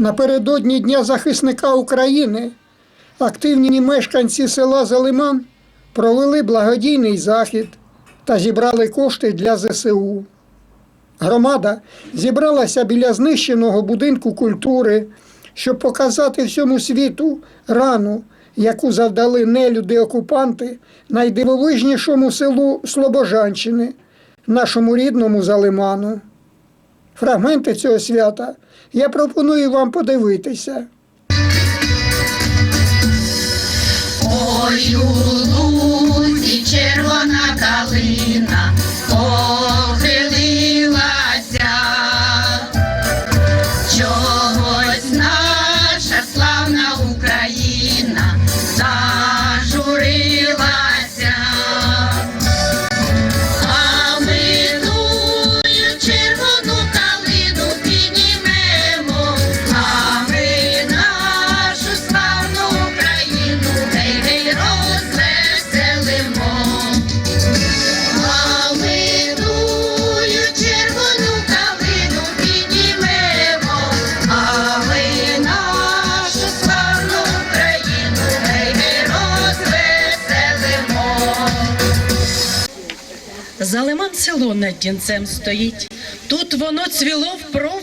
Напередодні Дня захисника України активні мешканці села Залиман провели благодійний захід та зібрали кошти для ЗСУ. Громада зібралася біля знищеного будинку культури, щоб показати всьому світу рану, яку завдали нелюди-окупанти найдивовижнішому селу Слобожанщини, нашому рідному Залиману. Фрагменти цього свята я пропоную вам подивитися. Ой, у червона Залиман село над Дінцем стоїть. Тут воно цвіло впров...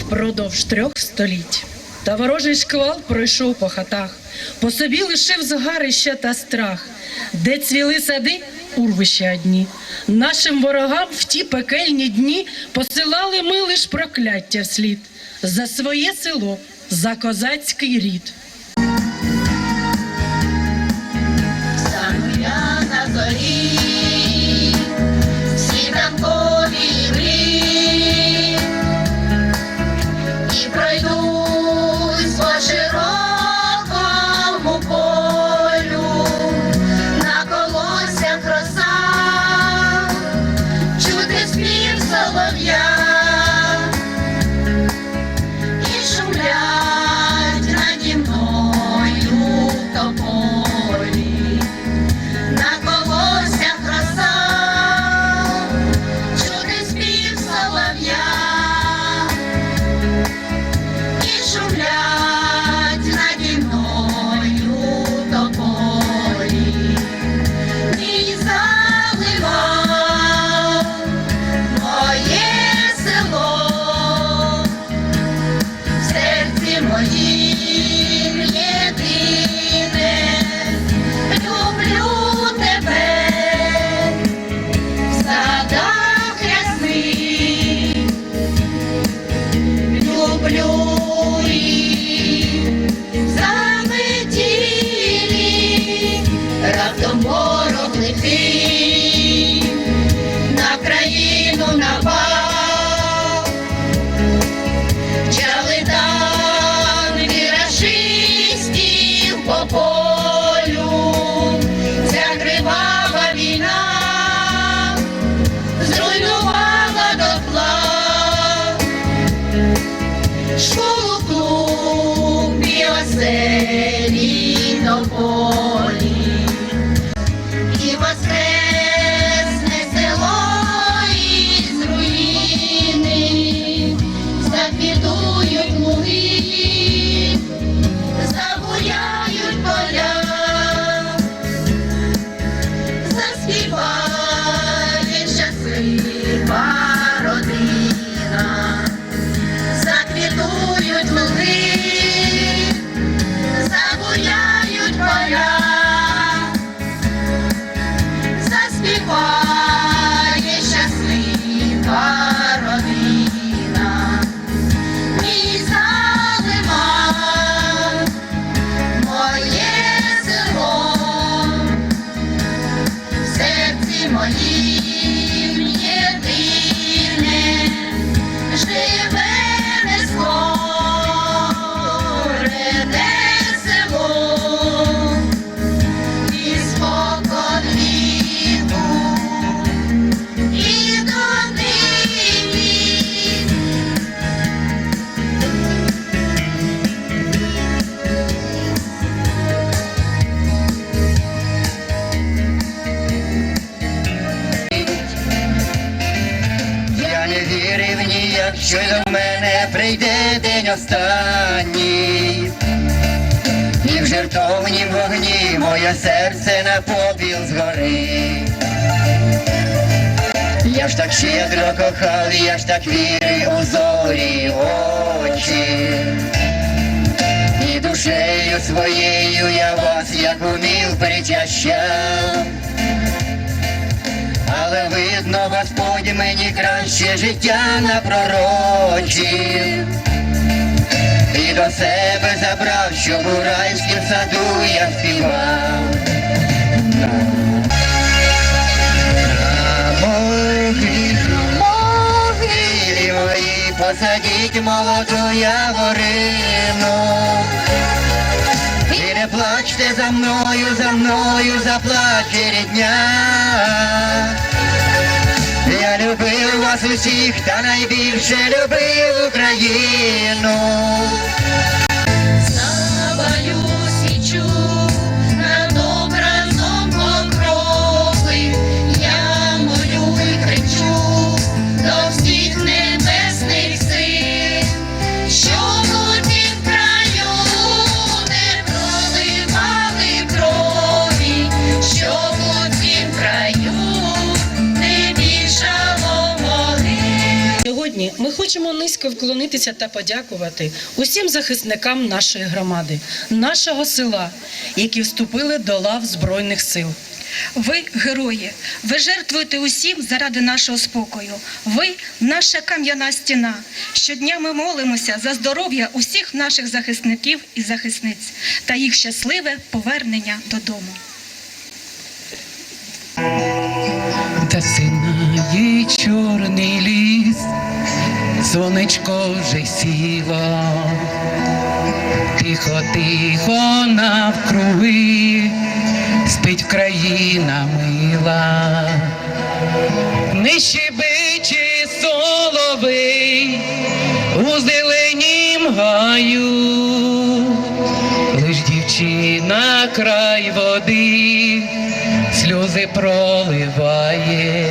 впродовж трьох століть. Та ворожий шквал пройшов по хатах, по собі лишив згарища та страх, де цвіли сади, урвища одні. Нашим ворогам в ті пекельні дні посилали ми лиш прокляття вслід за своє село, за козацький рід. Люблю школу Я не вірив ніяк, що що й до мене прийде день останній. І в жертовнім вогні моє серце на попіл згорить. Я ж так щедро кохав, я ж так вірив у зорі очі. І душею своєю я вас як умів причащав. Але видно, Господь мені краще життя напророчив. І до себе забрав, щоб у райськім саду я співав. На могилі мої посадіть молоду яворину. І не плачте за мною, за мною заплаче рідня. Любив вас усіх, та найбільше любив Україну. Хочемо низько вклонитися та подякувати усім захисникам нашої громади, нашого села, які вступили до лав Збройних сил. Ви герої, ви жертвуєте усім заради нашого спокою. Ви наша кам'яна стіна. Щодня ми молимося за здоров'я усіх наших захисників і захисниць та їх щасливе повернення додому. Та синає чорний ліс, сонечко вже сіло, тихо, тихо навкруги, спить країна мила, не щебече соловей у зеленім гаю, лиш дівчина край води сльози проливає.